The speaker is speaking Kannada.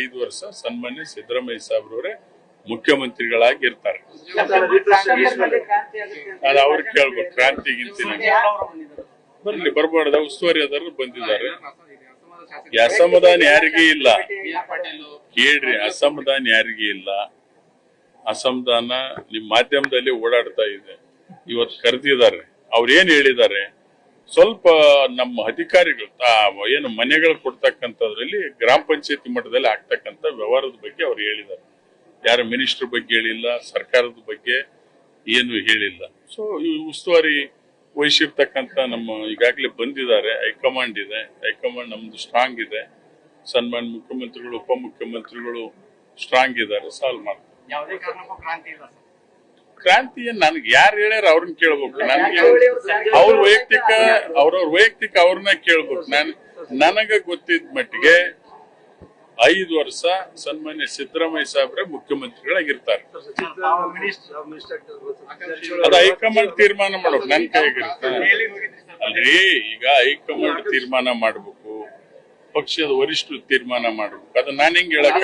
ಐದು ವರ್ಷ ಸನ್ಮಾನ್ಯ ಸಿದ್ದರಾಮಯ್ಯ ಮುಖ್ಯಮಂತ್ರಿಗಳಾಗಿ ಇರ್ತಾರೆ ಅದು ಅವ್ರು ಕೇಳ್ಬೇಕು, ಕ್ರಾಂತಿ ಗಿಂತಿ ಬರ್ಲಿ, ಬರ್ಬಾರ್ದ ಉಸ್ತುವಾರಿ ಆದ್ರೂ ಬಂದಿದ್ದಾರೆ ಅಸಮಾಧಾನ ಯಾರಿಗೂ ಇಲ್ಲ. ಕೇಳ್ರಿ ಅಸಮಾಧಾನ ಯಾರಿಗೂ ಇಲ್ಲ. ಅಸಮಾಧಾನ ನಿಮ್ ಮಾಧ್ಯಮದಲ್ಲಿ ಓಡಾಡ್ತಾ ಇದೆ. ಇವತ್ತು ಕರೆದಿದ್ದಾರೆ. ಅವ್ರೇನ್ ಹೇಳಿದ್ದಾರೆ? ಸ್ವಲ್ಪ ನಮ್ಮ ಅಧಿಕಾರಿಗಳು ಏನು ಮನೆಗಳು ಕೊಡ್ತಕ್ಕಂಥದ್ರಲ್ಲಿ ಗ್ರಾಮ ಪಂಚಾಯತಿ ಮಟ್ಟದಲ್ಲಿ ಆಗ್ತಕ್ಕಂಥ ವ್ಯವಹಾರದ ಬಗ್ಗೆ ಅವ್ರು ಹೇಳಿದ್ದಾರೆ. ಯಾರು ಮಿನಿಸ್ಟರ್ ಬಗ್ಗೆ ಹೇಳಿಲ್ಲ, ಸರ್ಕಾರದ ಬಗ್ಗೆ ಏನು ಹೇಳಿಲ್ಲ. ಸೊ ಈ ಉಸ್ತುವಾರಿ ವಹಿಸಿರ್ತಕ್ಕಂಥ ನಮ್ಮ ಈಗಾಗಲೇ ಬಂದಿದ್ದಾರೆ, ಹೈಕಮಾಂಡ್ ಇದೆ. ಹೈಕಮಾಂಡ್ ನಮ್ದು ಸ್ಟ್ರಾಂಗ್ ಇದೆ. ಸನ್ಮಾನ್ಯ ಮುಖ್ಯಮಂತ್ರಿಗಳು, ಉಪಮುಖ್ಯಮಂತ್ರಿಗಳು ಸ್ಟ್ರಾಂಗ್ ಇದ್ದಾರೆ ಸಾಲ್ವ್ ಮಾಡ್ತಾರೆ. ಸರ್ ಕ್ರಾಂತಿ ಏನ್ ನನ್ಗೆ ಯಾರು ಹೇಳ್ಯಾರ ಅವ್ರನ್ನ ಕೇಳ್ಬೇಕು. ನನ್ಗೆ ಅವ್ರ ವೈಯಕ್ತಿಕ ಅವ್ರವ್ರ ವೈಯಕ್ತಿಕ ಅವ್ರನ್ನ ಕೇಳ್ಬೇಕು. ನಾನು ನನಗ ಗೊತ್ತಿದ್ದ ಮಟ್ಟಿಗೆ ಐದು ವರ್ಷ ಸನ್ಮಾನ್ಯ ಸಿದ್ದರಾಮಯ್ಯ ಸಾಹೇಬ್ರೆ ಮುಖ್ಯಮಂತ್ರಿಗಳಾಗಿರ್ತಾರೆ. ಅದು ಹೈಕಮಾಂಡ್ ತೀರ್ಮಾನ ಮಾಡ್ಬೇಕು ನನ್ ಕೈಗಿರುತ್ತೆ ಅಲ್ರಿ ಈಗ ಹೈಕಮಾಂಡ್ ತೀರ್ಮಾನ ಮಾಡ್ಬೇಕು. ಪಕ್ಷದ ವರಿಷ್ಠರು ತೀರ್ಮಾನ ಮಾಡ್ಬೇಕು. ಅದು ನಾನು ಹೆಂಗ್ ಹೇಳಕ್